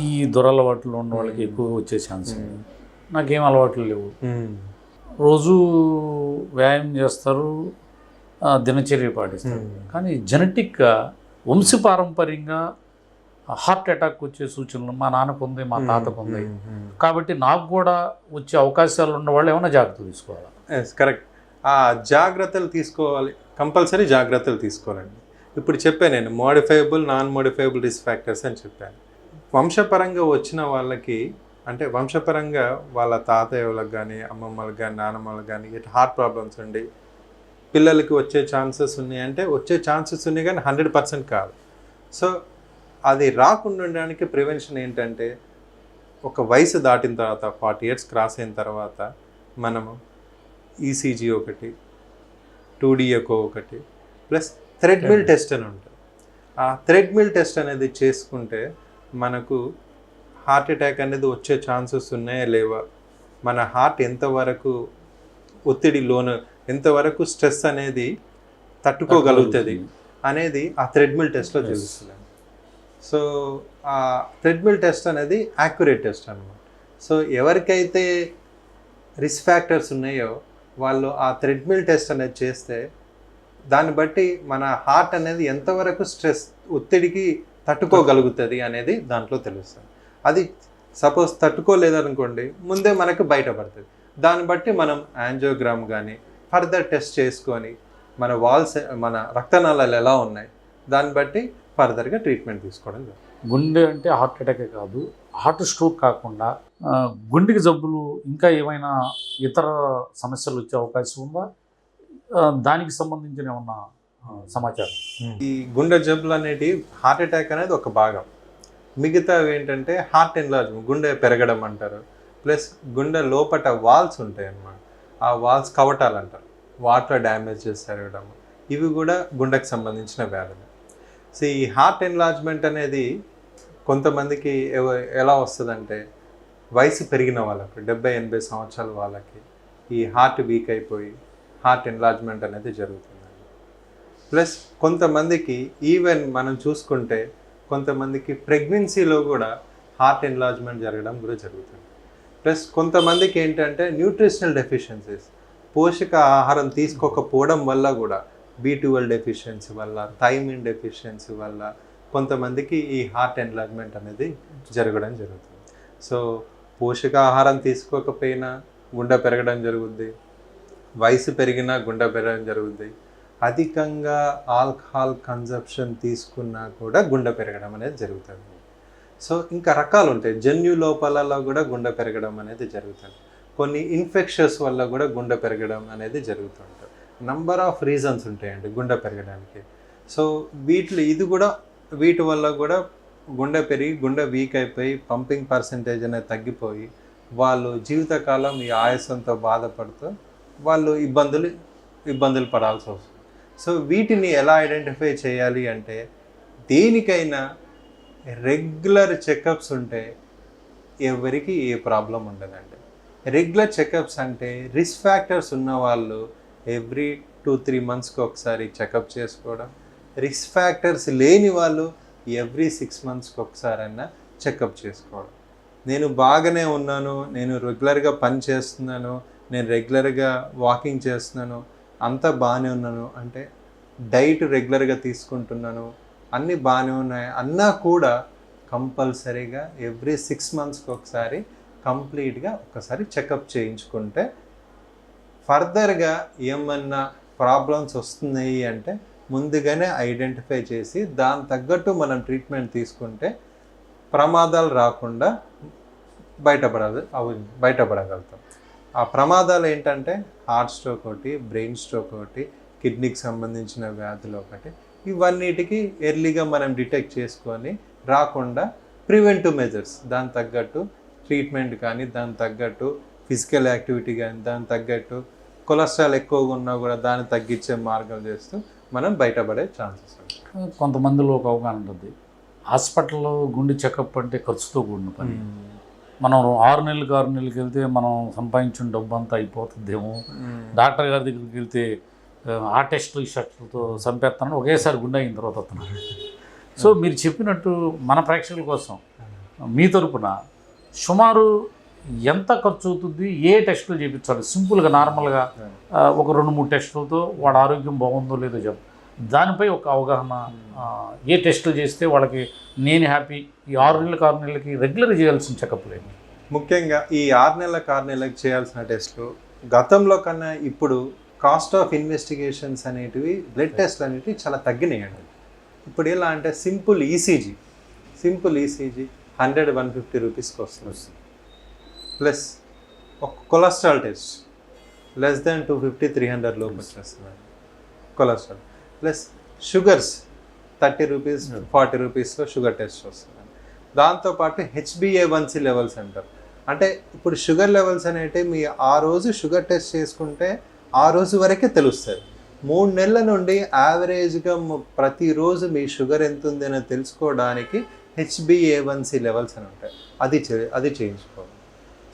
ఈ దురలవాట్లు ఉన్న వాళ్ళకి ఎక్కువ వచ్చే ఛాన్స్ ఉంది నాకేం అలవాట్లు లేవు. రోజు వ్యాయామం చేస్తారు దినచర్య పాటిస్తారు. కానీ జెనెటిక్గా వంశపారంపర్యంగా హార్ట్ అటాక్ వచ్చే సూచనలు మా నాన్నకు ఉంది మా తాతకు ఉంది. కాబట్టి నాకు కూడా వచ్చే అవకాశాలు ఉన్న వాళ్ళు ఏమైనా జాగ్రత్త తీసుకోవాలి? కరెక్ట్ ఆ జాగ్రత్తలు తీసుకోవాలి. కంపల్సరీ జాగ్రత్తలు తీసుకోవాలండి. ఇప్పుడు చెప్పాను నేను modifiable non modifiable risk factors అని చెప్పాను. వంశపరంగా వచ్చిన వాళ్ళకి అంటే వంశపరంగా వాళ్ళ తాతయ్యలకు కానీ అమ్మమ్మలకు కానీ నానమ్మలకు కానీ ఇట్లా హార్ట్ ప్రాబ్లమ్స్ ఉండి పిల్లలకి వచ్చే ఛాన్సెస్ ఉన్నాయి అంటే వచ్చే ఛాన్సెస్ ఉన్నాయి కానీ హండ్రెడ్ పర్సెంట్ కాదు. సో అది రాకుండా ఉండడానికి ప్రివెన్షన్ ఏంటంటే ఒక వయసు దాటిన తర్వాత ఫార్టీ ఇయర్స్ క్రాస్ అయిన తర్వాత మనము ఈసీజీ ఒకటి టూ డిఎకో ఒకటి ప్లస్ థ్రెడ్మిల్ టెస్ట్ అని ఉంటుంది. ఆ థ్రెడ్మిల్ టెస్ట్ అనేది చేసుకుంటే మనకు హార్ట్ అటాక్ అనేది వచ్చే ఛాన్సెస్ ఉన్నాయా లేవా? మన హార్ట్ ఎంతవరకు ఒత్తిడి లోను ఎంతవరకు స్ట్రెస్ అనేది తట్టుకోగలుగుతుంది అనేది ఆ థ్రెడ్మిల్ టెస్ట్లో తెలుస్తుంది. సో ఆ థ్రెడ్మిల్ టెస్ట్ అనేది యాక్యురేట్ టెస్ట్ అనమాట సో ఎవరికైతే రిస్క్ ఫ్యాక్టర్స్ ఉన్నాయో వాళ్ళు ఆ థ్రెడ్మిల్ టెస్ట్ అనేది చేస్తే దాన్ని బట్టి మన హార్ట్ అనేది ఎంతవరకు స్ట్రెస్ ఒత్తిడికి తట్టుకోగలుగుతుంది అనేది దాంట్లో తెలుస్తుంది. అది సపోజ్ తట్టుకోలేదనుకోండి ముందే మనకు బయటపడుతుంది. దాన్ని బట్టి మనం యాంజియోగ్రామ్ కానీ ఫర్దర్ టెస్ట్ చేసుకొని మన వాల్స్ మన రక్తనాళాలు ఎలా ఉన్నాయి దాన్ని బట్టి ఫర్దర్గా ట్రీట్మెంట్ తీసుకోవడం గుండె అంటే హార్ట్ అటాకే కాదు హార్ట్ స్ట్రోక్ కాకుండా గుండెకి జబ్బులు ఇంకా ఏమైనా ఇతర సమస్యలు వచ్చే అవకాశం ఉందా? దానికి సంబంధించిన ఏమన్నా సమాచారం. ఈ గుండె జబ్బులు అనేటి హార్ట్ అటాక్ అనేది ఒక భాగం. మిగతావి ఏంటంటే హార్ట్ ఎన్లార్జ్మెంట్ గుండె పెరగడం అంటారు. ప్లస్ గుండె లోపట వాల్స్ ఉంటాయి అన్నమాట ఆ వాల్స్ కవటాలు అంటారు వాటర్ డ్యామేజెస్ జరగడం ఇవి కూడా గుండెకి సంబంధించిన వ్యాధులు. సో ఈ హార్ట్ ఎన్లార్జ్మెంట్ అనేది కొంతమందికి ఎవ- ఎలా వస్తుందంటే వయసు పెరిగిన వాళ్ళకి డెబ్బై ఎనభై సంవత్సరాల వాళ్ళకి ఈ హార్ట్ వీక్ అయిపోయి హార్ట్ ఎన్లార్జ్మెంట్ అనేది జరుగుతుంది. ప్లస్ కొంతమందికి ఈవెన్ మనం చూసుకుంటే కొంతమందికి ప్రెగ్నెన్సీలో కూడా హార్ట్ ఎన్లాజ్మెంట్ జరగడం కూడా జరుగుతుంది. ప్లస్ కొంతమందికి ఏంటంటే న్యూట్రిషనల్ డెఫిషియన్సీస్ పోషక ఆహారం తీసుకోకపోవడం వల్ల కూడా బీ ట్వెల్వ్ డెఫిషియన్సీ వల్ల థైమిన్ డెఫిషియన్సీ వల్ల కొంతమందికి ఈ హార్ట్ ఎన్లాజ్మెంట్ అనేది జరగడం జరుగుతుంది. సో పోషకాహారం తీసుకోకపోయినా గుండె పెరగడం జరుగుద్ది. వయసు పెరిగినా గుండె పెరగడం జరుగుద్ది. అధికంగా ఆల్కహాల్ కన్జప్షన్ తీసుకున్నా కూడా గుండె పెరగడం అనేది జరుగుతుంది. సో ఇంకా రకాలు ఉంటాయి. జన్యు లోపాలలో కూడా గుండె పెరగడం అనేది జరుగుతుంది. కొన్ని ఇన్ఫెక్షన్స్ వల్ల కూడా గుండె పెరగడం అనేది జరుగుతుంటుంది. నంబర్ ఆఫ్ రీజన్స్ ఉంటాయండి గుండె పెరగడానికి. సో వీటిలో ఇది కూడా వీటి వల్ల కూడా గుండె పెరిగి గుండె వీక్ అయిపోయి పంపింగ్ పర్సంటేజ్ అనేది తగ్గిపోయి వాళ్ళు జీవితకాలం ఈ ఆయాసంతో బాధపడుతూ వాళ్ళు ఇబ్బందులు ఇబ్బందులు పడాల్సి వస్తుంది. సో వీటిని ఎలా ఐడెంటిఫై చేయాలి అంటే దేనికైనా రెగ్యులర్ చెకప్స్ ఉంటే ఎవరికి ఏ ప్రాబ్లం ఉండదండి. రెగ్యులర్ చెకప్స్ అంటే రిస్క్ ఫ్యాక్టర్స్ ఉన్న వాళ్ళు ఎవ్రీ టూ త్రీ మంత్స్కి ఒకసారి చెకప్ చేసుకోవడం. రిస్క్ ఫ్యాక్టర్స్ లేని వాళ్ళు ఎవ్రీ సిక్స్ మంత్స్కి ఒకసారైనా చెకప్ చేసుకోవడం. నేను బాగానే ఉన్నాను నేను రెగ్యులర్గా పని చేస్తున్నాను నేను రెగ్యులర్గా వాకింగ్ చేస్తున్నాను అంతా బాగానే ఉన్నాను. అంటే డైట్ రెగ్యులర్గా తీసుకుంటున్నాను. అన్నీ బాగానే ఉన్నాయి. అన్నా కూడా కంపల్సరీగా ఎవ్రీ సిక్స్ మంత్స్కి ఒకసారి కంప్లీట్గా ఒకసారి చెకప్ చేయించుకుంటే ఫర్దర్గా ఏమన్నా ప్రాబ్లమ్స్ వస్తున్నాయి అంటే ముందుగానే ఐడెంటిఫై చేసి దాని తగ్గట్టు మనం ట్రీట్మెంట్ తీసుకుంటే ప్రమాదాలు రాకుండా బయటపడదు బయటపడగలుగుతాం. ఆ ప్రమాదాలు ఏంటంటే హార్ట్ స్ట్రోక్ ఒకటి బ్రెయిన్ స్ట్రోక్ ఒకటి కిడ్నీకి సంబంధించిన వ్యాధులు ఒకటి. ఇవన్నిటికి ఎర్లీగా మనం డిటెక్ట్ చేసుకొని రాకుండా ప్రివెంటివ్ మెజర్స్ దాని తగ్గట్టు ట్రీట్మెంట్ కానీ దాని తగ్గట్టు ఫిజికల్ యాక్టివిటీ కానీ దాని తగ్గట్టు కొలెస్ట్రాల్ ఎక్కువగా ఉన్నా కూడా దాన్ని తగ్గించే మార్గం చేస్తూ మనం బయటపడే ఛాన్సెస్ ఉంటాయి. కొంతమందిలో ఒక అవగాహన ఉంటుంది. హాస్పిటల్లో గుండె చెకప్ అంటే ఖర్చుతో కూడిన పని. మనం ఆరు నెలలకు ఆరు నెలలకు వెళ్తే మనం సంపాదించిన డబ్బు అంతా అయిపోతుందేమో డాక్టర్ గారి దగ్గరికి వెళ్తే ఆ, టెస్టులు ఈ చంపేస్తాను ఒకేసారి గుండె అయిన తర్వాత సో మీరు చెప్పినట్టు మన ప్రేక్షకుల కోసం మీ తరపున సుమారు ఎంత ఖర్చు అవుతుంది ఏ టెస్టులు చేయించాలి సింపుల్గా నార్మల్గా ఒక రెండు మూడు టెస్టులతో వాడి ఆరోగ్యం బాగుందో లేదో చెప్పు. దానిపై ఒక అవగాహన ఏ టెస్టులు చేస్తే వాళ్ళకి నేను హ్యాపీ ఈ ఆరు నెలలకు ఆరు నెలలకి రెగ్యులర్ చేయాల్సిన చెకప్లు ఏంటి ముఖ్యంగా ఈ ఆరు నెలలకు ఆరు నెలలకు చేయాల్సిన టెస్ట్లు గతంలో కన్నా ఇప్పుడు కాస్ట్ ఆఫ్ ఇన్వెస్టిగేషన్స్ అనేటివి బ్లడ్ టెస్ట్లు అనేటివి చాలా తగ్గినాయండి. ఇప్పుడు ఎలా అంటే simple ECG simple ECG hundred one fifty రూపీస్కి వస్తుంది. ప్లస్ ఒక cholesterol test less than two fifty three hundred లోపు వచ్చేస్తుంది. Cholesterol. Plus sugars thirty rupees forty రూపీస్లో షుగర్ టెస్ట్ వస్తుంది. దాంతోపాటు హెచ్బిఏవన్సి లెవెల్స్ అంటారు. అంటే ఇప్పుడు షుగర్ లెవెల్స్ అనేవి మీ ఆ రోజు షుగర్ టెస్ట్ చేసుకుంటే ఆ రోజు వరకే తెలుస్తుంది మూడు నెలల నుండి యావరేజ్గా ప్రతిరోజు మీ షుగర్ ఎంత ఉంది అని తెలుసుకోవడానికి హెచ్బిఏవన్సి లెవెల్స్ అని ఉంటాయి. అది చే- అది చేయించుకోవాలి.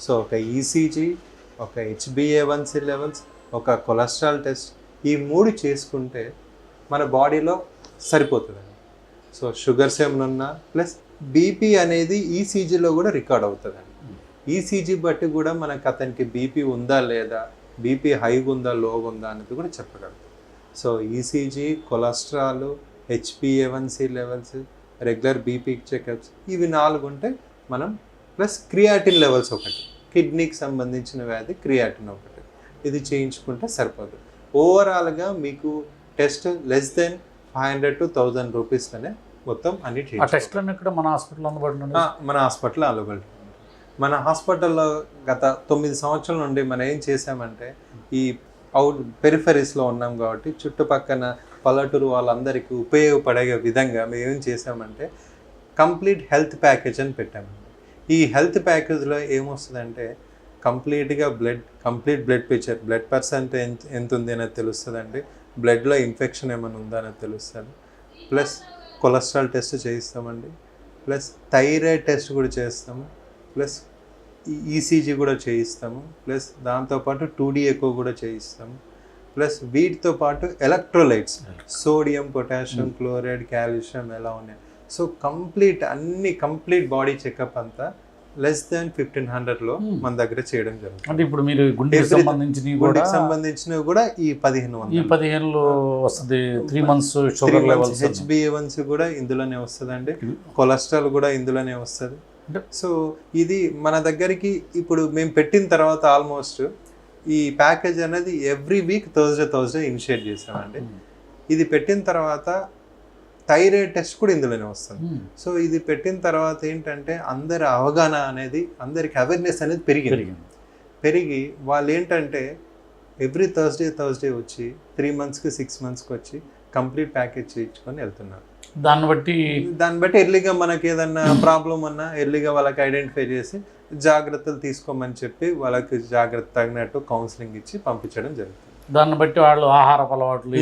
సో ఒక ఈసీజీ ఒక హెచ్బిఏవన్సి లెవెల్స్ ఒక కొలెస్ట్రాల్ టెస్ట్ ఈ మూడు చేసుకుంటే మన బాడీలో సరిపోతుంది సో షుగర్స్ ఏమన్నా ప్లస్ బీపీ అనేది ఈసీజీలో కూడా రికార్డ్ అవుతుందండి. ఈసీజీ బట్టి కూడా మనకు అతనికి బీపీ ఉందా లేదా బీపీ హైగా ఉందా లోగా ఉందా అనేది కూడా చెప్పగలం సో ఈసీజీ కొలెస్ట్రాల్ హెచ్పిఏవన్సి లెవెల్స్ రెగ్యులర్ బీపీ చెకప్స్ ఇవి నాలుగు ఉంటే మనం ప్లస్ క్రియాటిన్ లెవెల్స్ ఒకటి. కిడ్నీకి సంబంధించిన వ్యాధి క్రియాటిన్ ఒకటి. ఇది చేయించుకుంటే సరిపోదు. ఓవరాల్గా మీకు test less than five hundred to thousand రూపీస్లోనే మొత్తం అన్ని. టెస్ట్లన్నీ మన హాస్పిటల్ అందుబాటులో మన హాస్పిటల్ అవైలబిలిటీ ఉంది. మన హాస్పిటల్లో గత తొమ్మిది సంవత్సరాల నుండి మనం ఏం చేసామంటే ఈ అవుట్ పెరిఫరీస్లో ఉన్నాం కాబట్టి చుట్టుపక్కల పల్లెటూరు వాళ్ళందరికీ ఉపయోగపడే విధంగా మేము ఏం చేసామంటే కంప్లీట్ హెల్త్ ప్యాకేజ్ అని పెట్టామండి ఈ హెల్త్ ప్యాకేజ్లో ఏమొస్తుందంటే కంప్లీట్గా blood complete blood picture blood percent ఎంత ఎంత ఉంది అనేది తెలుస్తుందండి బ్లడ్లో ఇన్ఫెక్షన్ ఏమైనా ఉందా అనేది తెలుస్తుంది ప్లస్ కొలెస్ట్రాల్ టెస్ట్ చేయిస్తామండి. ప్లస్ థైరాయిడ్ టెస్ట్ కూడా చేస్తాము. ప్లస్ ఈసీజీ కూడా చేయిస్తాము. ప్లస్ దాంతోపాటు టూ డీ ఎకో కూడా చేయిస్తాము. ప్లస్ వీటితో పాటు electrolytes sodium potassium chloride calcium ఎలా ఉన్నాయి. సో కంప్లీట్ అన్ని కంప్లీట్ బాడీ చెకప్ అంతా లెస్ దాన్ ఫిఫ్టీన్ హండ్రెడ్లో మన దగ్గర చేయడం జరుగుతుంది. అంటే ఇప్పుడు మీరు గుండెకి కూడా గుండెకి సంబంధించినవి కూడా ఈ పదిహేను ఈ పదిహేనులో వస్తుంది త్రీ మంత్స్ షుగర్ లెవెల్స్ హెచ్బిఏవన్సీ కూడా ఇందులోనే వస్తుందండి. కొలెస్ట్రాల్ కూడా ఇందులోనే వస్తుంది. సో ఇది మన దగ్గరికి ఇప్పుడు మేము పెట్టిన తర్వాత ఆల్మోస్ట్ ఈ ప్యాకేజ్ అనేది every week Thursday Thursday initiate చేసామండి ఇది పెట్టిన తర్వాత థైరాయిడ్ టెస్ట్ కూడా ఇందులోనే వస్తుంది. సో ఇది పెట్టిన తర్వాత ఏంటంటే అందరి అవగాహన అనేది అందరికి అవేర్నెస్ అనేది పెరిగింది. పెరిగి వాళ్ళు ఏంటంటే ఎవ్రీ థర్స్డే థర్స్డే వచ్చి త్రీ మంత్స్కి సిక్స్ మంత్స్కి వచ్చి కంప్లీట్ ప్యాకేజ్ చేయించుకొని వెళ్తున్నారు. దాన్ని బట్టి దాన్ని బట్టి ఎర్లీగా మనకి ఏదన్నా ప్రాబ్లం అన్నా ఎర్లీగా వాళ్ళకి ఐడెంటిఫై చేసి జాగ్రత్తలు తీసుకోమని చెప్పి వాళ్ళకి జాగ్రత్త తగినట్టు కౌన్సిలింగ్ ఇచ్చి పంపించడం జరుగుతుంది. దాన్ని బట్టి వాళ్ళు ఆహార అలవాట్లు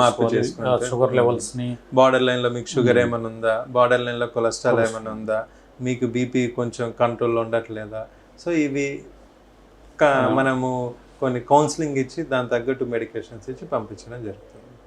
మార్పు చేసుకోవాలి. షుగర్ లెవెల్స్ని. బార్డర్ లైన్లో మీకు షుగర్ ఏమైనా ఉందా బార్డర్ లైన్లో కొలెస్ట్రాల్ ఏమైనా ఉందా మీకు బీపీ కొంచెం కంట్రోల్లో ఉండట్లేదా? సో ఇవి మనము కొన్ని కౌన్సిలింగ్ ఇచ్చి దాని తగ్గట్టు మెడికేషన్స్ ఇచ్చి పంపించడం జరుగుతుంది.